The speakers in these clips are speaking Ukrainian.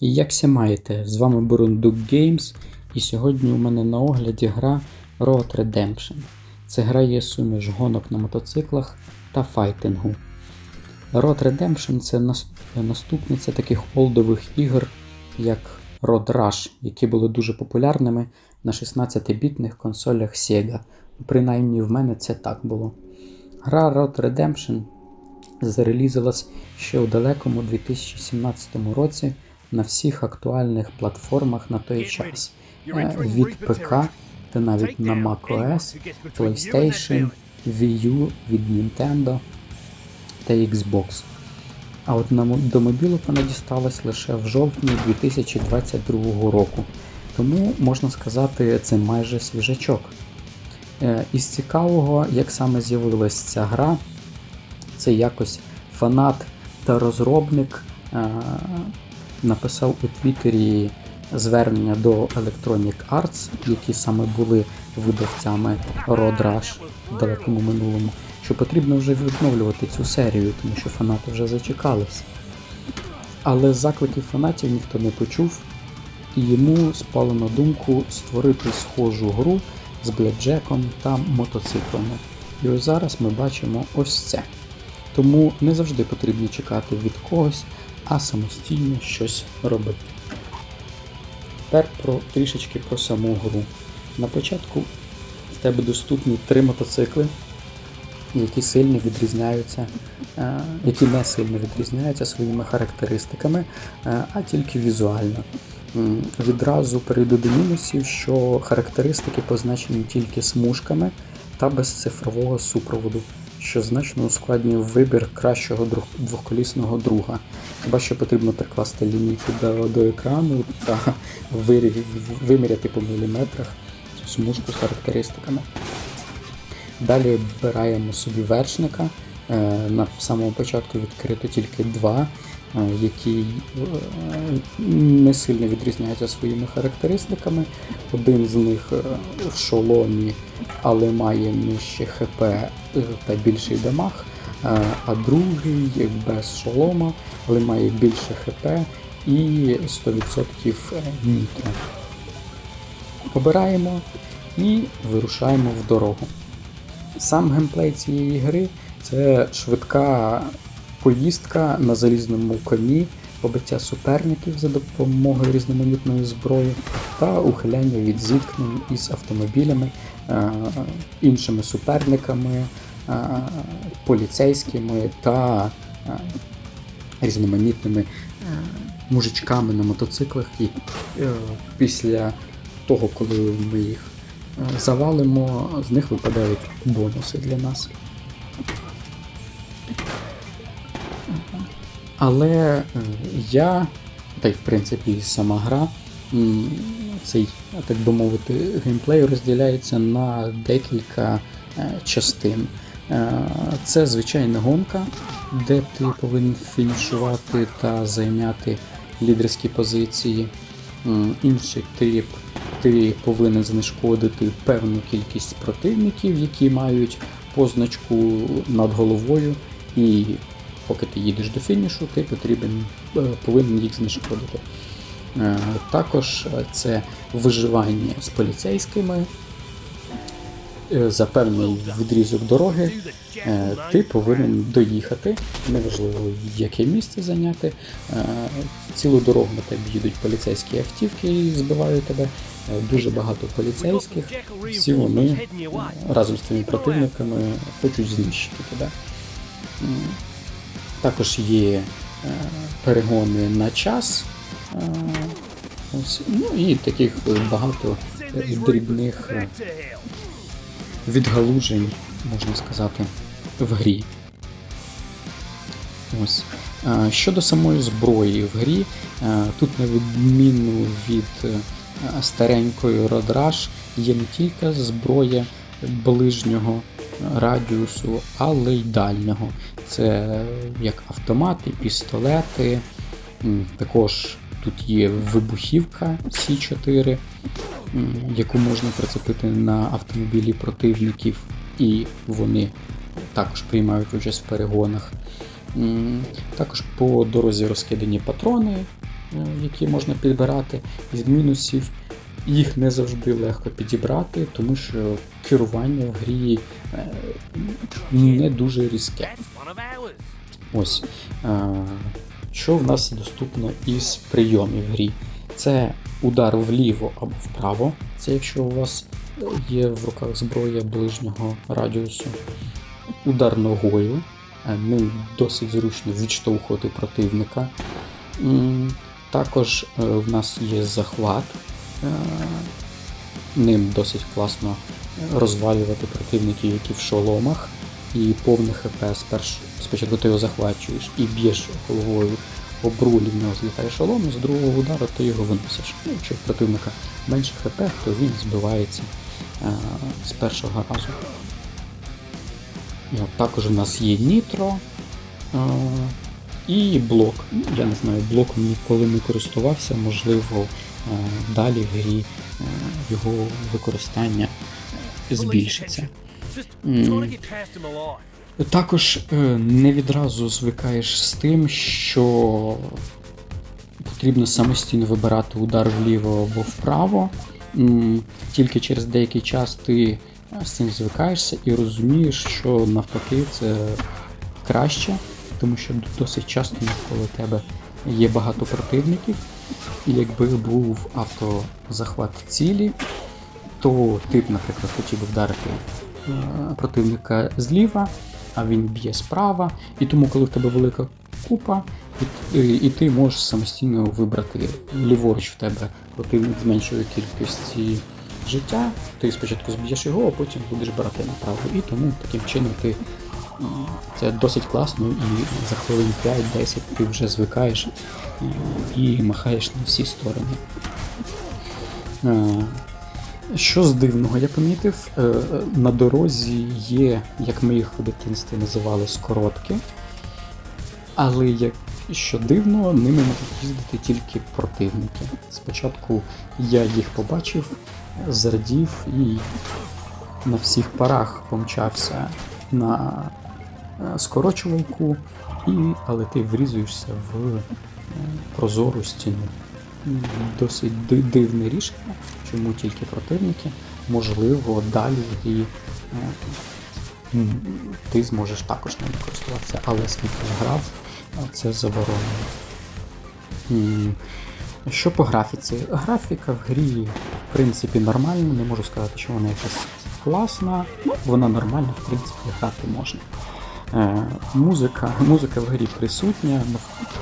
Якся маєте? З вами Бурундук Games, і сьогодні у мене на огляді гра Road Redemption. Це гра є суміш гонок на мотоциклах та файтингу. Road Redemption це наступниця таких олдових ігор, як Road Rush, які були дуже популярними на 16-бітних консолях Sega. Принаймні в мене це так було. Гра Road Redemption зарелізилась ще у далекому 2017 році на всіх актуальних платформах на той час. Е, Від ПК та навіть на macOS, PlayStation, Wii U від Nintendo та Xbox. А от на до мобілок вона дісталась лише в жовтні 2022 року. Тому можна сказати, це майже свіжачок. Е, Із цікавого, як саме з'явилась ця гра, це якось фанат та розробник е, написав у Твіттері звернення до Electronic Arts, які саме були видавцями Road Rush в далекому минулому, що потрібно вже відновлювати цю серію, тому що фанати вже зачекались. Але закликів фанатів ніхто не почув, і йому спало на думку створити схожу гру з блекджеком та мотоциклами. І ось зараз ми бачимо ось це. Тому не завжди потрібно чекати від когось, а самостійно щось робити. Тепер про трішечки про саму гру. На початку в тебе доступні три мотоцикли, які сильно відрізняються, е, які не сильно відрізняються своїми характеристиками, е, а тільки візуально. Відразу перейду до мінусів, що характеристики позначені тільки смужками та без цифрового супроводу, що значно ускладнює вибір кращого двохколісного друга. Хіба що потрібно прикласти лінійку до, до екрану та виміряти по міліметрах цю смужку з характеристиками. Далі обираємо собі вершника. Е, На самому початку відкрито тільки два, е, які е, не сильно відрізняються своїми характеристиками. Один з них в шоломі, але має нижче ХП та більший дамаг, а другий без шолома, але має більше ХП і 100% нітро. Обираємо і вирушаємо в дорогу. Сам геймплей цієї гри це швидка поїздка на залізному коні, побиття суперників за допомогою різноманітної зброї та ухиляння від зіткнень із автомобілями, е, іншими суперниками, е, поліцейськими та е, різноманітними мужичками на мотоциклах. І після того, коли ми їх завалимо, з них випадають бонуси для нас. Але е, я, та й в принципі сама гра, цей, так би мовити, геймплей розділяється на декілька е, частин. Е, Це звичайна гонка, де ти повинен фінішувати та зайняти лідерські позиції. Інший тип ти повинен знешкодити певну кількість противників, які мають позначку над головою, і поки ти їдеш до фінішу, ти потрібен, е, повинен їх знешкодити. Е, Також е, це виживання з поліцейськими. За певний відрізок дороги ти повинен доїхати, неважливо яке місце зайняти. Цілу дорогу на тебе їдуть поліцейські автівки і збивають тебе. Дуже багато поліцейських. Всі вони разом з твоїми противниками хочуть знищити тебе. Також є е, перегони на час. е, ось, Ну і таких багато дрібних відгалужень, можна сказати, в грі. Ось. Е, Щодо самої зброї в грі, тут на відміну від старенької Rush є не тільки зброя ближнього радіусу, але й дальнього. Це як автомати, пістолети. Також тут є вибухівка С4, яку можна прицепити на автомобілі противників, і вони також приймають участь в перегонах. Також по дорозі розкидані патрони, е, які можна підбирати. Із мінусів їх не завжди легко підібрати, тому що керування в грі е, не дуже різке. Ось. Е, що в нас доступно із прийомів грі? Це удар вліво або вправо. Це якщо у вас є в руках зброя ближнього радіусу. Удар ногою. Е, Ним досить зручно відштовхувати противника. Також е, в нас є захват. Е, Ним досить класно розвалювати противників, які в шоломах і повне хп спершу. Спочатку ти його захвачуєш і б'єш головою об руль, в нього злітає шолом, і з другого удару ти його виносиш. Ну, якщо в противника менше хп, то він збивається е, з першого разу. Ну, також у нас є нітро е, і блок. Ну, Я не знаю, блоком ніколи не користувався, можливо, далі в грі е, його використання збільшиться. Також е, не відразу звикаєш з тим, що потрібно самостійно вибирати удар вліво або вправо. Тільки через деякий час ти е, з цим звикаєшся і розумієш, що навпаки це краще, тому що досить часто навколо тебе є багато противників. Якби був автозахват цілі, то ти б, наприклад, хотів би вдарити е, противника зліва, а він б'є справа. І тому, коли в тебе велика купа, і, ти можеш самостійно вибрати ліворуч в тебе противник з меншою кількості життя, ти спочатку зб'єш його, а потім будеш брати направо. І тому таким чином ти це досить класно, і за хвилин 5-10 ти вже звикаєш е, і махаєш на всі сторони. Е, що з дивного я помітив, е, на дорозі є, як ми їх у дитинстві називали, скоротки. Але як що дивно, ними можуть їздити тільки противники. Спочатку я їх побачив, зрадів і на всіх парах помчався на скорочувалку, і, але ти врізуєшся в е, прозору стіну. Досить дивне рішення, чому тільки противники. Можливо, далі грі е, ти зможеш також ними користуватися, але скільки грав, е, це заборонено. Що по графіці? Графіка в грі, в принципі, нормальна, не можу сказати, що вона якась класна. Ну, вона нормальна, в принципі, грати можна. Е, музика, музика в грі присутня, ну,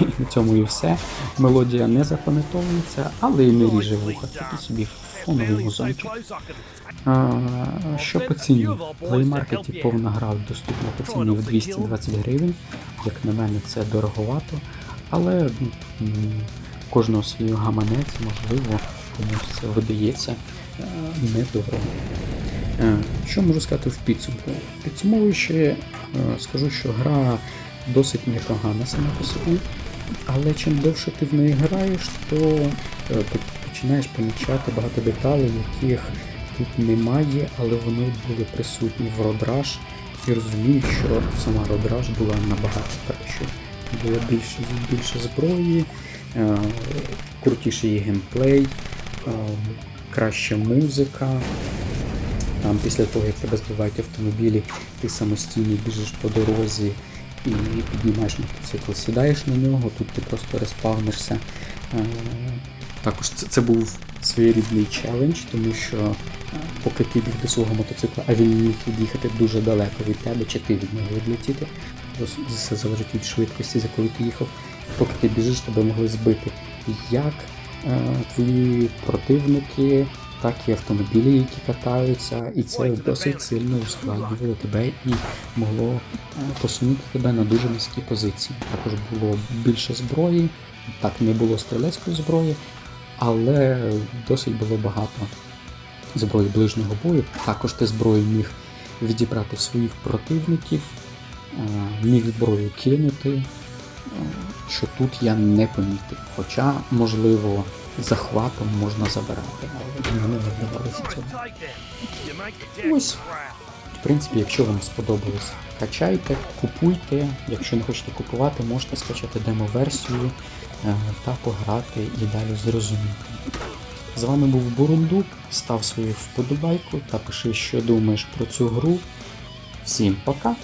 і на цьому і все. Мелодія не запам'ятовується, але і не ріже вуха. Такий собі фоновий музончик. А, що по ціні? В плеймаркеті повна гра доступна по ціні в 220 гривень. Як на мене, це дороговато, але ну, кожного свій гаманець, можливо, комусь це видається е, недорого. Е, Що можу сказати в підсумку? Підсумовуючи, е, скажу, що гра досить непогана сама по собі, але чим довше ти в неї граєш, то е, починаєш помічати багато деталей, яких тут немає, але вони були присутні в Rodrash і розумієш, що сама Rodrash була набагато кращою. Було більше, більше зброї, е, крутіший геймплей, е, краща музика. Там після того, як тебе збивають автомобілі, ти самостійно біжиш по дорозі і піднімаєш мотоцикл, сідаєш на нього, тут ти просто респавнишся. Е, Також це, це був своєрідний челендж, тому що е, поки ти біг до свого мотоцикла, а він міг від'їхати дуже далеко від тебе, чи ти від нього відлетіти, все залежить від швидкості, за якою ти їхав. Поки ти біжиш, тебе могли збити як е, твої противники, так і автомобілі, які катаються, і це досить сильно ускладнювало тебе і могло е, посунути тебе на дуже низькі позиції. Також було більше зброї, так не було стрілецької зброї, але досить було багато зброї ближнього бою. Також ти зброю міг відібрати своїх противників, е, міг зброю кинути, е, що тут я не помітив. Хоча, можливо, захватом можна забирати, але мені не вдавалося цього. Ось. В принципі, якщо вам сподобалось, качайте, купуйте. Якщо не хочете купувати, можете скачати демо-версію. е, та пограти і далі зрозуміти. З вами був Бурундук. Став свою вподобайку та пиши, що думаєш про цю гру. Всім пока!